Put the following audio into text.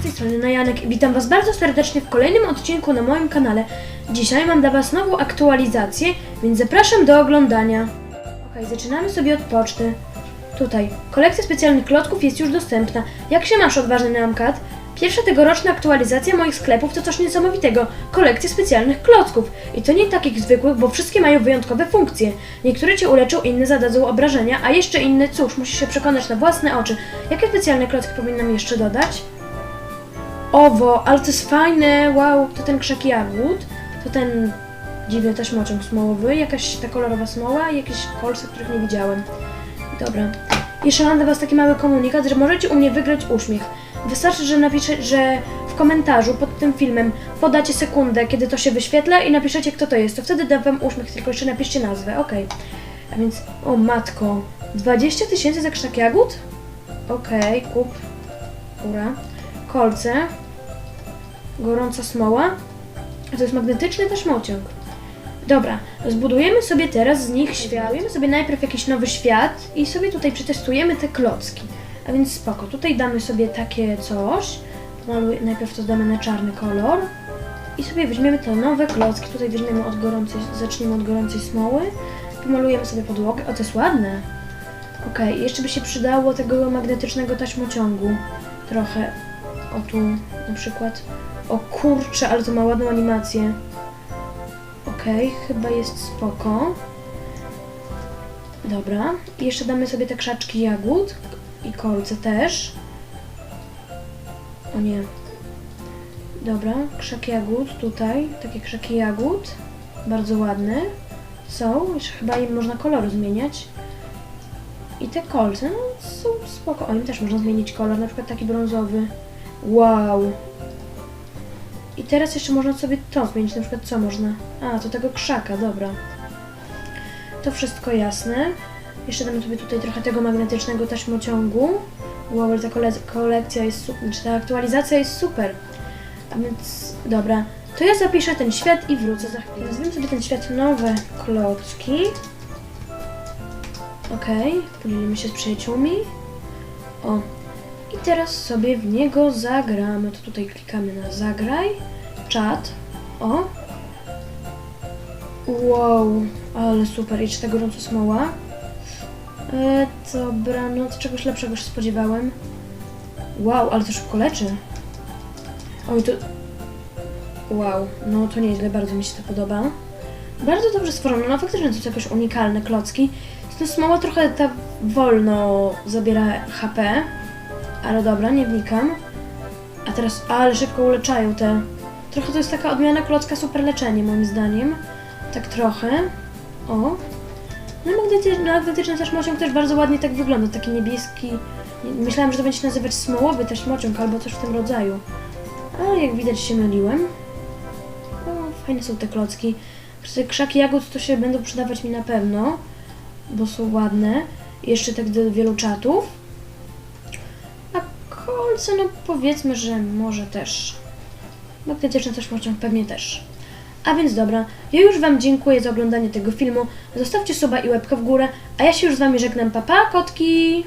Z tej i witam Was bardzo serdecznie w kolejnym odcinku na moim kanale. Dzisiaj mam dla Was nową aktualizację, więc zapraszam do oglądania. Ok, zaczynamy sobie od poczty. Tutaj, kolekcja specjalnych klocków jest już dostępna. Jak się masz, odważny Namkat? Pierwsza tegoroczna aktualizacja moich sklepów to coś niesamowitego. Kolekcja specjalnych klocków. I to nie takich zwykłych, bo wszystkie mają wyjątkowe funkcje. Niektóre cię uleczą, inne zadadzą obrażenia, a jeszcze inne, cóż, musisz się przekonać na własne oczy. Jakie specjalne klocki powinnam jeszcze dodać? Owo, ale to jest fajne, wow, to ten krzak jagód, to ten dziwny taśmociąg smołowy, jakaś ta kolorowa smoła i jakieś kolce, których nie widziałem. Dobra. Jeszcze mam dla Was taki mały komunikat, że możecie u mnie wygrać uśmiech. Wystarczy, że napisze, że w komentarzu pod tym filmem podacie sekundę, kiedy to się wyświetla i napiszecie, kto to jest. To wtedy dam Wam uśmiech, tylko jeszcze napiszcie nazwę, okej. A więc, o matko, 20 tysięcy za krzak jagód? Okej, kup. Ura. Kolce. Gorąca smoła. A to jest magnetyczny taśmociąg. Dobra, zbudujemy sobie teraz z nich świat. Zbudujemy sobie najpierw jakiś nowy świat i sobie tutaj przetestujemy te klocki. A więc spoko, tutaj damy sobie takie coś. Pomaluj- Najpierw to damy na czarny kolor. I sobie weźmiemy te nowe klocki. Tutaj weźmiemy od gorącej, zaczniemy od gorącej smoły. Pomalujemy sobie podłogę. O, to jest ładne. Okej, jeszcze by się przydało tego magnetycznego taśmociągu. Trochę. O tu na przykład. O kurczę, ale to ma ładną animację. Okej, chyba jest spoko. Dobra. I jeszcze damy sobie te krzaczki jagód i kolce też. O nie. Dobra, krzak jagód tutaj, takie krzaki jagód. Bardzo ładne. Są, jeszcze chyba im można kolor zmieniać. I te kolce, no są spoko. O, im też można zmienić kolor, na przykład taki brązowy. Wow. I teraz jeszcze można sobie to zmienić, na przykład co można? A, to tego krzaka, dobra. To wszystko jasne. Jeszcze damy sobie tutaj trochę tego magnetycznego taśmociągu. Wow, ta kole kolekcja jest super, czy ta aktualizacja jest super. A więc, dobra. To ja zapiszę ten świat i wrócę za chwilę. Nazwijmy sobie ten świat nowe klocki. Okej, podzielimy się z przyjaciółmi. O, i teraz sobie w niego zagramy. To tutaj klikamy na zagraj. Czat. O. Wow, ale super. I czy ta gorąca smoła? E, dobra, no to czegoś lepszego się spodziewałem. Wow, ale to szybko leczy. Oj, to... Wow, no to nieźle, bardzo mi się to podoba. Bardzo dobrze stworzone, no faktycznie to są jakieś unikalne klocki. Ta smoła trochę ta wolno zabiera HP, ale dobra, nie wnikam. A teraz, ale szybko uleczają te. Trochę to jest taka odmiana klocka super leczenie, moim zdaniem. Tak trochę. O. No i magnety, magnetyczny taśmociąg też bardzo ładnie tak wygląda, taki niebieski. Myślałam, że to będzie się nazywać smołowy taśmociąg albo coś w tym rodzaju. Ale jak widać się myliłem. O, fajne są te klocki. Krzaki jagód to się będą przydawać mi na pewno, bo są ładne. Jeszcze tak do wielu czatów. A kolce, no powiedzmy, że może też. Magnetyczny taśmociąg pewnie też. A więc dobra, ja już Wam dziękuję za oglądanie tego filmu. Zostawcie suba i łapkę w górę, a ja się już z Wami żegnam. Papa, kotki!